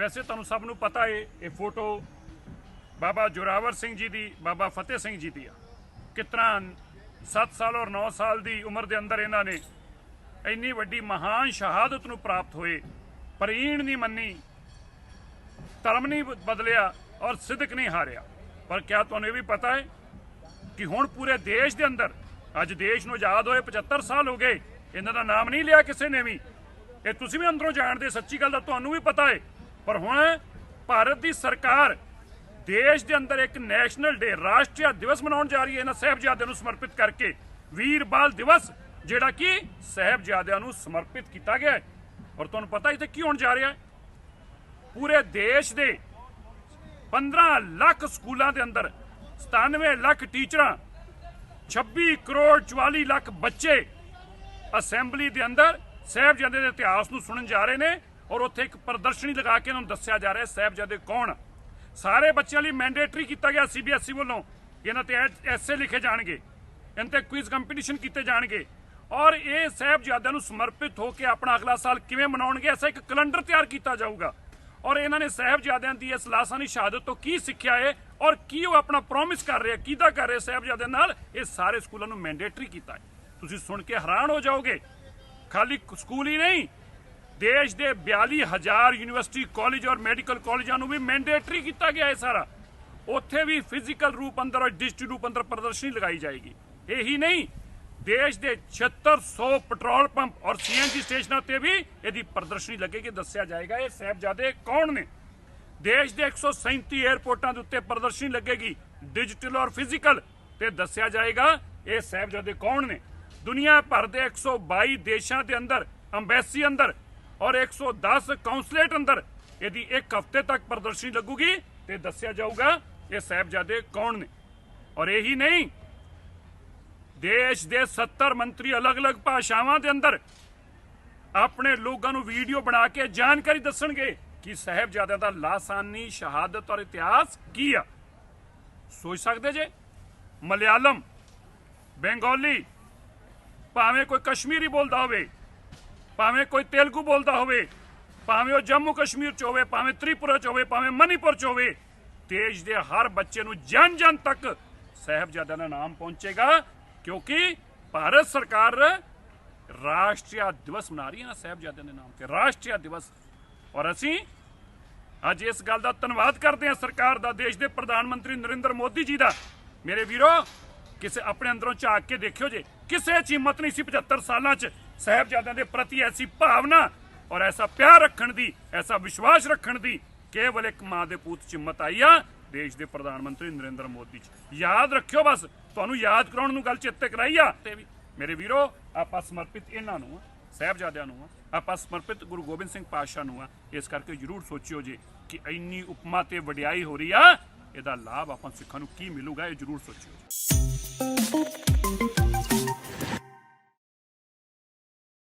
ਵੈਸੇ ਤੁਹਾਨੂੰ ਸਭ ਨੂੰ ਪਤਾ ਏ, ਇਹ ਫੋਟੋ ਬਾਬਾ ਜੋਰਾਵਰ ਸਿੰਘ ਜੀ ਦੀ, ਬਾਬਾ ਫਤਿਹ ਸਿੰਘ ਜੀ ਦੀ ਆ। ਕਿਤਨਾ 7 ਸਾਲ ਔਰ 9 ਸਾਲ ਦੀ ਉਮਰ ਦੇ ਅੰਦਰ ਇਹਨਾਂ ਨੇ ਇੰਨੀ ਵੱਡੀ ਮਹਾਨ ਸ਼ਹਾਦਤ ਨੂੰ ਪ੍ਰਾਪਤ ਹੋਏ, ਪਰੀਣ ਨਹੀਂ ਮੰਨੀ, ਧਰਮ ਨਹੀਂ ਬਦਲਿਆ ਔਰ ਸਿੱਧਕ ਨਹੀਂ ਹਾਰਿਆ। ਪਰ ਕਿਆ ਤੁਹਾਨੂੰ ਇਹ ਵੀ ਪਤਾ ਹੈ ਕਿ ਹੁਣ ਪੂਰੇ ਦੇਸ਼ ਦੇ ਅੰਦਰ, ਅੱਜ ਦੇਸ਼ ਨੂੰ ਆਜ਼ਾਦ ਹੋਏ 75 ਸਾਲ ਹੋ ਗਏ, ਇਹਨਾਂ ਦਾ ਨਾਮ ਨਹੀਂ ਲਿਆ ਕਿਸੇ ਨੇ ਵੀ। ਇਹ ਤੁਸੀਂ ਵੀ ਅੰਦਰੋਂ ਜਾਣਦੇ, ਸੱਚੀ ਗੱਲ ਦਾ ਤੁਹਾਨੂੰ ਵੀ ਪਤਾ ਹੈ ਪਰ ਹੁਣ ਭਾਰਤ ਦੀ ਸਰਕਾਰ ਦੇਸ਼ ਦੇ ਅੰਦਰ ਇੱਕ ਨੈਸ਼ਨਲ ਡੇ, ਰਾਸ਼ਟਰੀ ਦਿਵਸ ਮਨਾਉਣ ਜਾ ਰਹੀ ਹੈ। ਇਹਨਾਂ ਸਾਹਿਬਜ਼ਾਦਿਆਂ ਨੂੰ ਸਮਰਪਿਤ ਕਰਕੇ ਵੀਰ ਬਾਲ ਦਿਵਸ, ਜਿਹੜਾ ਕਿ ਸਾਹਿਬਜ਼ਾਦਿਆਂ ਨੂੰ ਸਮਰਪਿਤ ਕੀਤਾ ਗਿਆ ਹੈ। ਔਰ ਤੁਹਾਨੂੰ ਪਤਾ ਇੱਥੇ ਕੀ ਹੋਣ ਜਾ ਰਿਹਾ ਹੈ? ਪੂਰੇ ਦੇਸ਼ ਦੇ 15 ਲੱਖ ਸਕੂਲਾਂ ਦੇ ਅੰਦਰ 97 ਲੱਖ ਟੀਚਰਾਂ 26 ਕਰੋੜ 44 ਲੱਖ ਬੱਚੇ ਅਸੈਂਬਲੀ ਦੇ ਅੰਦਰ ਸਾਹਿਬਜ਼ਾਦੇ ਦੇ ਇਤਿਹਾਸ ਨੂੰ ਸੁਣਨ ਜਾ ਰਹੇ ਨੇ। ਔਰ ਉੱਥੇ ਇੱਕ ਪ੍ਰਦਰਸ਼ਨੀ ਲਗਾ ਕੇ ਇਹਨਾਂ ਨੂੰ ਦੱਸਿਆ ਜਾ ਰਿਹਾ ਹੈ, ਸਾਹਿਬਜ਼ਾਦੇ ਕੌਣ? ਸਾਰੇ ਬੱਚਿਆਂ ਲਈ ਮੈਂਡੇਟਰੀ ਕੀਤਾ ਗਿਆ ਸੀਬੀਐਸਈ ਵੱਲੋਂ ਇਹਨਾਂ ਤੇ ਐਸੇ ਲਿਖੇ ਜਾਣਗੇ। ਇਹਨਾਂ ਤੇ ਕੁਇਜ਼ ਕੰਪੀਟੀਸ਼ਨ ਕੀਤੇ ਜਾਣਗੇ। ਔਰ ਇਹ ਸਾਹਿਬਜ਼ਾਦਿਆਂ ਨੂੰ ਸਮਰਪਿਤ ਹੋ ਕੇ ਆਪਣਾ ਅਗਲਾ ਸਾਲ ਕਿਵੇਂ ਮਨਾਉਣਗੇ, ਐਸਾ ਇੱਕ ਕੈਲੰਡਰ ਤਿਆਰ ਕੀਤਾ ਜਾਊਗਾ। ਔਰ ਇਹਨਾਂ ਨੇ ਸਾਹਿਬਜ਼ਾਦਿਆਂ ਦੀ ਇਸ ਲਾਸਾਨੀ ਸ਼ਹਾਦਤ ਤੋਂ ਕੀ ਸਿੱਖਿਆ ਹੈ ਔਰ ਕੀ ਉਹ ਆਪਣਾ ਪ੍ਰੋਮਿਸ ਕਰ ਰਿਹਾ ਕਿਹਦਾ ਕਰ ਰਹੇ ਸਾਹਿਬਜ਼ਾਦਿਆਂ ਨਾਲ, ਇਹ ਸਾਰੇ ਸਕੂਲਾਂ ਨੂੰ ਮੈਂਡੇਟਰੀ ਕੀਤਾ ਹੈ। ਤੁਸੀਂ ਸੁਣ ਕੇ ਹੈਰਾਨ ਹੋ ਜਾਓਗੇ। ਖਾਲੀ ਸਕੂਲ ਹੀ ਨਹੀਂ ਦੇਸ਼ ਦੇ 42000 ਯੂਨੀਵਰਸਿਟੀ ਕਾਲਜ ਔਰ ਮੈਡੀਕਲ ਕਾਲਜਾਂ ਨੂੰ ਵੀ ਮੈਂਡੇਟਰੀ ਕੀਤਾ ਗਿਆ ਹੈ ਸਾਰਾ। ਉੱਥੇ ਵੀ ਫਿਜ਼ੀਕਲ ਰੂਪ ਅੰਦਰ ਔਰ ਡਿਜੀਟਲ ਰੂਪ ਅੰਦਰ ਪ੍ਰਦਰਸ਼ਨੀ ਲਗਾਈ ਜਾਏਗੀ। ਇਹੀ ਨਹੀਂ, ਦੇਸ਼ ਦੇ 7600 ਪੈਟਰੋਲ ਪੰਪ ਔਰ ਸੀਐਨਜੀ ਸਟੇਸ਼ਨਾਂ ਤੇ ਵੀ ਇਹਦੀ ਪ੍ਰਦਰਸ਼ਨੀ ਲੱਗੇਗੀ, ਦੱਸਿਆ ਜਾਏਗਾ। ਇਹ ਸਾਹਿਬਜ਼ਾਦੇ ਕੌਣ ਨੇ? ਦੇਸ਼ ਦੇ 137 에ਅਰਪੋਰਟਾਂ ਦੇ ਉੱਤੇ ਪ੍ਰਦਰਸ਼ਨੀ ਲੱਗੇਗੀ, ਡਿਜੀਟਲ ਔਰ ਫਿਜ਼ੀਕਲ। ਤੇ ਦੱਸਿਆ ਜਾਏਗਾ, ਇਹ ਸਾਹਿਬਜ਼ਾਦੇ ਕੌਣ ਨੇ? ਦੁਨੀਆ ਭਰ ਦੇ 122 ਦੇਸ਼ਾਂ ਦੇ ਅੰਦਰ, ਅੰਬੈਸੀ ਅੰਦਰ ਔਰ 110 ਕਾਉਂਸਲੇਟ ਅੰਦਰ। ਇਹਦੀ ਇੱਕ ਹਫ਼ਤੇ ਤੱਕ ਪ੍ਰਦਰਸ਼ਨੀ ਲੱਗੂਗੀ ਤੇ ਦੱਸਿਆ ਜਾਊਗਾ ਇਹ ਸਾਹਿਬਜ਼ਾਦੇ ਕੌਣ ਨੇ। ਔਰ ਇਹੀ ਨਹੀਂ, ਦੇਸ਼ ਦੇ 70 ਮੰਤਰੀ ਅਲੱਗ-ਅਲੱਗ ਭਾਸ਼ਾਵਾਂ ਦੇ ਅੰਦਰ ਆਪਣੇ ਲੋਕਾਂ ਨੂੰ ਵੀਡੀਓ ਬਣਾ ਕੇ ਜਾਣਕਾਰੀ ਦੱਸਣਗੇ ਕਿ ਸਾਹਿਬਜ਼ਾਦਿਆਂ ਦਾ ਲਾਸਾਨੀ ਸ਼ਹਾਦਤ ਔਰ ਇਤਿਹਾਸ ਕੀ ਆ। ਸੋਚ ਸਕਦੇ ਜੇ? ਮਲਿਆਲਮ, ਬੰਗਾਲੀ, ਭਾਵੇਂ ਕੋਈ ਕਸ਼ਮੀਰੀ ਬੋਲਦਾ ਹੋਵੇ ਭਾਵੇਂ ਕੋਈ ਤੇਲਗੂ ਬੋਲਦਾ ਹੋਵੇ, ਭਾਵੇਂ ਉਹ ਜੰਮੂ ਕਸ਼ਮੀਰ ਚ ਹੋਵੇ, ਭਾਵੇਂ ਤ੍ਰਿਪੁਰਾ ਚ ਹੋਵੇ, ਭਾਵੇਂ ਮਨੀਪੁਰ ਚ ਹੋਵੇ, ਦੇਸ਼ ਦੇ ਹਰ ਬੱਚੇ ਨੂੰ ਜਨ ਜਨ ਤੱਕ ਸਾਹਿਬਜ਼ਾਦਿਆਂ ਦਾ ਨਾਮ ਪਹੁੰਚੇਗਾ, ਕਿਉਂਕਿ ਭਾਰਤ ਸਰਕਾਰ ਰਾਸ਼ਟਰੀ ਦਿਵਸ ਮਨਾ ਰਹੀ ਹੈ ਨਾ ਸਾਹਿਬਜ਼ਾਦਿਆਂ ਦੇ ਨਾਮ ਤੇ ਰਾਸ਼ਟਰੀ ਦਿਵਸ। ਔਰ ਅਸੀਂ ਅੱਜ ਇਸ ਗੱਲ ਦਾ ਧੰਨਵਾਦ ਕਰਦੇ ਹਾਂ ਸਰਕਾਰ ਦਾ, ਦੇਸ਼ ਦੇ ਪ੍ਰਧਾਨ ਮੰਤਰੀ ਨਰਿੰਦਰ ਮੋਦੀ ਜੀ ਦਾ। ਮੇਰੇ ਵੀਰੋ, ਕਿਸੇ ਆਪਣੇ ਅੰਦਰੋਂ ਝਾਕ ਕੇ ਦੇਖਿਓ ਜੇ, ਕਿਸੇ 'ਚ ਹਿੰਮਤ ਨਹੀਂ ਸੀ 75 ਸਾਲਾਂ 'ਚ। ਸਾਹਿਬਜ਼ਾਦਿਆਂ ਦੇ ਪ੍ਰਤੀ ਐਸੀ ਭਾਵਨਾ ਔਰ ਐਸਾ ਪਿਆਰ ਰੱਖਣ ਦੀ ਐਸਾ ਵਿਸ਼ਵਾਸ ਰੱਖਣ ਦੀ ਕੇਵਲ ਇੱਕ ਮਾਂ ਦੇ ਪੂਤ 'ਚ ਹਿੰਮਤ ਆਈ ਆ ਦੇਸ਼ ਦੇ ਪ੍ਰਧਾਨ ਮੰਤਰੀ ਨਰਿੰਦਰ ਮੋਦੀ 'ਚ। ਯਾਦ ਰੱਖਿਓ ਬਸ ਤੁਹਾਨੂੰ ਯਾਦ ਕਰਾਉਣ ਨੂੰ ਗੱਲ ਚੇਤੇ ਕਰਾਈ ਆ। ਮੇਰੇ ਵੀਰੋ ਆਪਾਂ ਸਮਰਪਿਤ ਇਹਨਾਂ ਨੂੰ ਸਾਹਿਬਜ਼ਾਦਿਆਂ ਨੂੰ ਆਪਾਂ ਸਮਰਪਿਤ ਗੁਰੂ ਗੋਬਿੰਦ ਸਿੰਘ ਪਾਤਸ਼ਾਹ ਨੂੰ ਆ। ਇਸ ਕਰਕੇ ਜਰੂਰ ਸੋਚਿਓ ਜੇ ਕਿ ਇੰਨੀ ਉਪਮਾ ਤੇ ਵਡਿਆਈ ਹੋ ਰਹੀ ਆ ਇਹਦਾ ਲਾਭ ਆਪਾਂ ਸਿੱਖਾਂ ਨੂੰ ਕੀ ਮਿਲੂਗਾ ਇਹ ਜਰੂਰ ਸੋਚਿਓ।